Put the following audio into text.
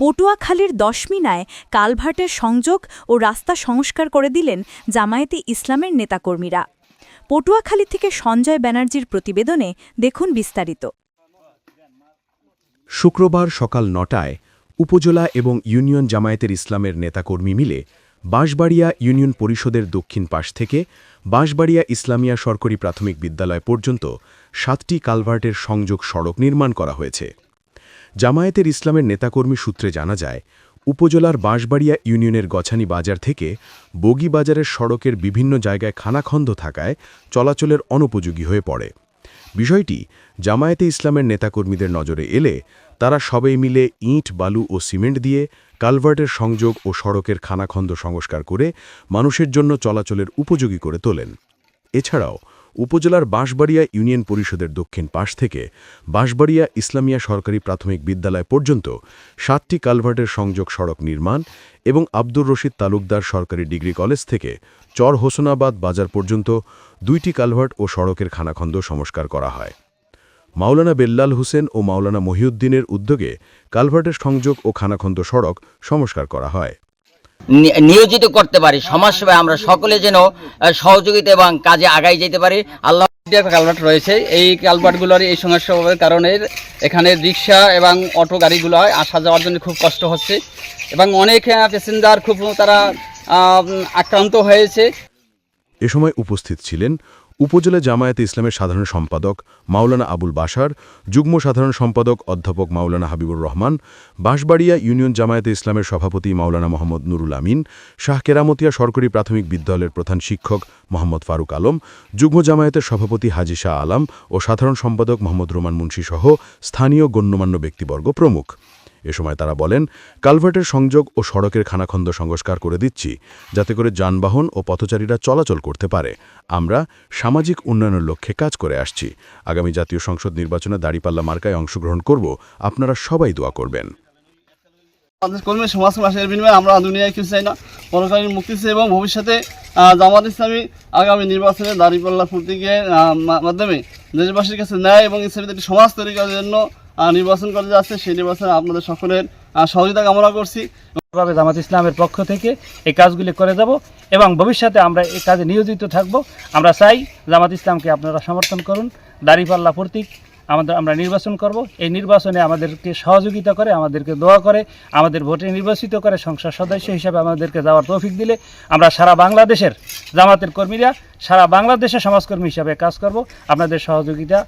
পটুয়াখালীর দশমিনায় কালভার্টের সংযোগ ও রাস্তা সংস্কার করে দিলেন জামায়াতে ইসলামের নেতাকর্মীরা। পটুয়াখালী থেকে সঞ্জয় ব্যানার্জির প্রতিবেদনে দেখুন বিস্তারিত। শুক্রবার সকাল নটায় উপজেলা এবং ইউনিয়ন জামায়াতের ইসলামের নেতাকর্মী মিলে বাঁশবাড়িয়া ইউনিয়ন পরিষদের দক্ষিণ পাশ থেকে বাঁশবাড়িয়া ইসলামিয়া সরকারি প্রাথমিক বিদ্যালয় পর্যন্ত সাতটি কালভার্টের সংযোগ সড়ক নির্মাণ করা হয়েছে। জামায়াতের ইসলামের নেতাকর্মী সূত্রে জানা যায়, উপজেলার বাঁশবাড়িয়া ইউনিয়নের গছানি বাজার থেকে বগি বাজারের সড়কের বিভিন্ন জায়গায় খানাখন্দ থাকায় চলাচলের অনুপযোগী হয়ে পড়ে। বিষয়টি জামায়াতে ইসলামের নেতাকর্মীদের নজরে এলে তারা সবাই মিলে ইট, বালু ও সিমেন্ট দিয়ে কালভার্টের সংযোগ ও সড়কের খানাখন্দ সংস্কার করে মানুষের জন্য চলাচলের উপযোগী করে তোলেন। এছাড়াও উপজেলার বাঁশবাড়িয়া ইউনিয়ন পরিষদের দক্ষিণ পাশ থেকে বাঁশবাড়িয়া ইসলামিয়া সরকারি প্রাথমিক বিদ্যালয় পর্যন্ত সাতটি কালভার্টের সংযোগ সড়ক নির্মাণ এবং আব্দুর রশিদ তালুকদার সরকারি ডিগ্রি কলেজ থেকে চর হোসনাবাদ বাজার পর্যন্ত দুইটি কালভার্ট ও সড়কের খানাখন্দ সংস্কার করা হয়। মাওলানা বেল্লাল হোসেন ও মাওলানা মহিউদ্দিনের উদ্যোগে কালভার্টের সংযোগ ও খানাখন্দ সড়ক সংস্কার করা হয়। নিয়োজিত করতে পারি। সমাজসেবায় আমরা সকলে যেন সহযোগিতা এবং কাজে আগাই যেতে পারি। আল্লাহ কালভার্ট রয়েছে। এই কালভার্টগুলোর এই সমস্যার কারণে এখানে রিক্সা এবং অটো গাড়িগুলো আসা যাওয়ার জন্য খুব কষ্ট হচ্ছে এবং অনেক প্যাসেঞ্জার খুব তারা আক্রান্ত হয়েছে। এ সময় উপস্থিত ছিলেন উপজেলা জামায়াতে ইসলামের সাধারণ সম্পাদক মাওলানা আবুল বাশার, যুগ্ম সাধারণ সম্পাদক অধ্যাপক মাওলানা হাবিবুর রহমান, বাঁশবাড়িয়া ইউনিয়ন জামায়াতে ইসলামের সভাপতি মাওলানা মোহাম্মদ নুরুল আমিন, শাহ কেরামতিয়া সরকারি প্রাথমিক বিদ্যালয়ের প্রধান শিক্ষক মোহাম্মদ ফারুক আলম, যুগ্ম জামায়াতের সভাপতি হাজি শাহ আলম ও সাধারণ সম্পাদক মোহাম্মদ রোমান মুন্সি সহ স্থানীয় গণ্যমান্য ব্যক্তিবর্গ প্রমুখ। এ সময় তারা বলেন, কালভার্টের সংযোগ ও সড়কের খানাখন্দ সংস্কার করে দিচ্ছি, যাতে করে যানবাহন ও পথচারীরা চলাচল করতে পারে। আমরা সামাজিক উন্নয়নের লক্ষ্যে কাজ করে আসছি। আগামী জাতীয় সংসদ নির্বাচনে দাঁড়িপাল্লা মার্কায় অংশগ্রহণ করব। আপনারা সবাই দোয়া করবেন। আমাদের কর্মী সমাজ মাসের বিনিময়ে আমরা দুনিয়ায় কিছু চাই না। পরকালীন এবং ভবিষ্যতে জামাত ইসলামী আগামী নির্বাচনে দাঁড়িপাল্লা প্রতীকের মাধ্যমে দেশবাসীর কাছে ন্যায় এবং ইসলামী একটি সমাজ তৈরি করার জন্য নির্বাচন করে যাচ্ছে সেই নির্বাচনে আপনাদের সকলের সহযোগিতা কামনা করছি। ভাবে জামাত ইসলামের পক্ষ থেকে এই কাজগুলি করে যাব এবং ভবিষ্যতে আমরা এই কাজে নিয়োজিত থাকব। আমরা চাই জামাত ইসলামকে আপনারা সমর্থন করুন। দাড়িপাল্লা প্রতীক আমাদের, আমরা নির্বাচন করব। এই নির্বাচনে আমাদেরকে সহযোগিতা করে, আমাদেরকে দোয়া করে, আমাদের ভোটে নির্বাচিত করে সংসদ সদস্য হিসাবে আমাদেরকে যাওয়ার তৌফিক দিলে আমরা সারা বাংলাদেশের জামাতের কর্মীরা, সারা বাংলাদেশের সমাজকর্মী হিসাবে কাজ করব। আপনাদের সহযোগিতা